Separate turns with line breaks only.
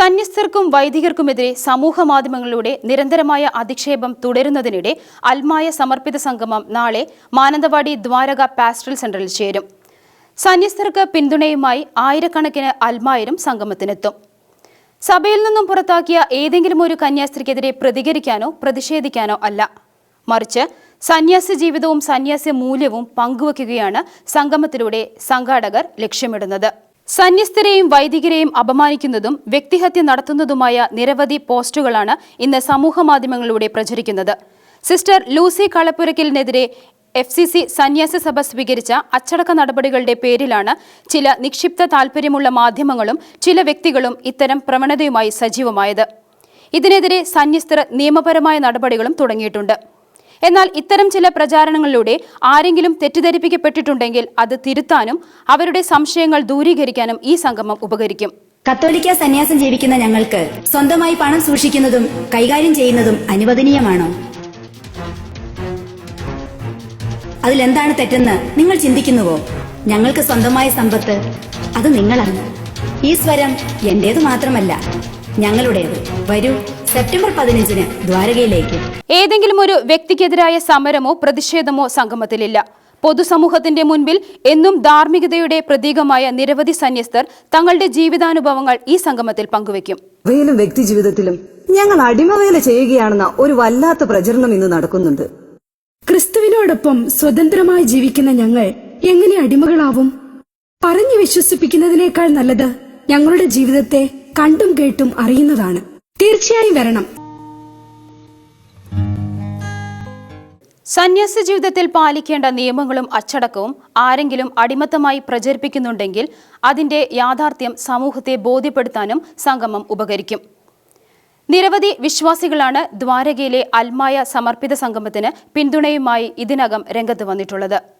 സന്യസ്തർക്കും വൈദികർക്കുമെതിരെ സമൂഹ മാധ്യമങ്ങളിലൂടെ നിരന്തരമായ അധിക്ഷേപം തുടരുന്നതിനിടെ അൽമായ സമർപ്പിത സംഗമം നാളെ മാനന്തവാടി ദ്വാരക പാസ്റ്ററൽ സെന്ററിൽ ചേരും. സന്യസ്തർക്ക് പിന്തുണയുമായി ആയിരക്കണക്കിന് അൽമായരും സംഗമത്തിനെത്തും. സഭയിൽ നിന്നും പുറത്താക്കിയ ഏതെങ്കിലും ഒരു കന്യാസ്ത്രീക്കെതിരെ പ്രതികരിക്കാനോ പ്രതിഷേധിക്കാനോ അല്ല. മറിച്ച് സന്യാസ ജീവിതവും സന്യാസി മൂല്യവും പങ്കുവയ്ക്കുകയാണ് സംഗമത്തിലൂടെ സംഘാടകർ ലക്ഷ്യമിടുന്നത്. സന്യസ്തരെയും വൈദികരെയും അപമാനിക്കുന്നതും വ്യക്തിഹത്യ നടത്തുന്നതുമായ നിരവധി പോസ്റ്റുകളാണ് ഇന്ന് സമൂഹ മാധ്യമങ്ങളിലൂടെ പ്രചരിക്കുന്നത്. സിസ്റ്റർ ലൂസി കളപ്പുരക്കലിനെതിരെ എഫ് സി സി സന്യാസി സഭ സ്വീകരിച്ച അച്ചടക്ക നടപടികളുടെ പേരിലാണ് ചില നിക്ഷിപ്ത താൽപര്യമുള്ള മാധ്യമങ്ങളും ചില വ്യക്തികളും ഇത്തരം പ്രവണതയുമായി സജീവമായത്. ഇതിനെതിരെ സന്യസ്തർ നിയമപരമായ നടപടികളും തുടങ്ങിയിട്ടുണ്ട്. എന്നാൽ ഇത്തരം ചില പ്രചാരണങ്ങളിലൂടെ ആരെങ്കിലും തെറ്റിദ്ധരിപ്പിക്കപ്പെട്ടിട്ടുണ്ടെങ്കിൽ അത് തിരുത്താനും അവരുടെ സംശയങ്ങൾ ദൂരീകരിക്കാനും ഈ സംഗമം ഉപകരിക്കും.
കത്തോലിക്ക സന്യാസം ജീവിക്കുന്ന ഞങ്ങൾക്ക് സ്വന്തമായി പണം സൂക്ഷിക്കുന്നതും കൈകാര്യം ചെയ്യുന്നതും അനുവദനീയമാണോ? അതിലെന്താണ് തെറ്റെന്ന് നിങ്ങൾ ചിന്തിക്കുന്നുവോ? ഞങ്ങൾക്ക് സ്വന്തമായ സമ്പത്ത് അത് നിങ്ങളാണ്. ഈ സ്വരം എന്റേത് മാത്രമല്ല. ഞങ്ങളുടേത്. വരൂ സെപ്റ്റംബർ പതിനഞ്ചിന് ദ്വാരകയിലേക്ക്.
ഏതെങ്കിലും ഒരു വ്യക്തിക്കെതിരായ സമരമോ പ്രതിഷേധമോ സംഗമത്തിലില്ല. പൊതുസമൂഹത്തിന്റെ മുൻപിൽ എന്നും ധാർമ്മികതയുടെ പ്രതീകമായ നിരവധി സന്യസ്തർ തങ്ങളുടെ ജീവിതാനുഭവങ്ങൾ ഈ സംഗമത്തിൽ പങ്കുവയ്ക്കും.
വേലും വ്യക്തി ജീവിതത്തിലും ഞങ്ങൾ അടിമവേല ചെയ്യുകയാണെന്ന ഒരു വല്ലാത്ത പ്രചരണം ഇന്ന് നടക്കുന്നുണ്ട്.
ക്രിസ്തുവിനോടൊപ്പം സ്വതന്ത്രമായി ജീവിക്കുന്ന ഞങ്ങൾ എങ്ങനെ അടിമകളാവും? പറഞ്ഞു വിശ്വസിപ്പിക്കുന്നതിനേക്കാൾ നല്ലത് ഞങ്ങളുടെ ജീവിതത്തെ കണ്ടും കേട്ടും അറിയുന്നതാണ്. തീർച്ചയായും വരണം.
സന്യാസ ജീവിതത്തിൽ പാലിക്കേണ്ട നിയമങ്ങളും അച്ചടക്കവും ആരെങ്കിലും അടിമത്തമായി പ്രചരിപ്പിക്കുന്നുണ്ടെങ്കിൽ അതിന്റെ യാഥാർത്ഥ്യം സമൂഹത്തെ ബോധ്യപ്പെടുത്താനും സംഗമം ഉപകരിക്കും. നിരവധി വിശ്വാസികളാണ് ദ്വാരകയിലെ അൽമായ സമർപ്പിത സംഗമത്തിന് പിന്തുണയുമായി ഇതിനകം രംഗത്ത് വന്നിട്ടുള്ളത്.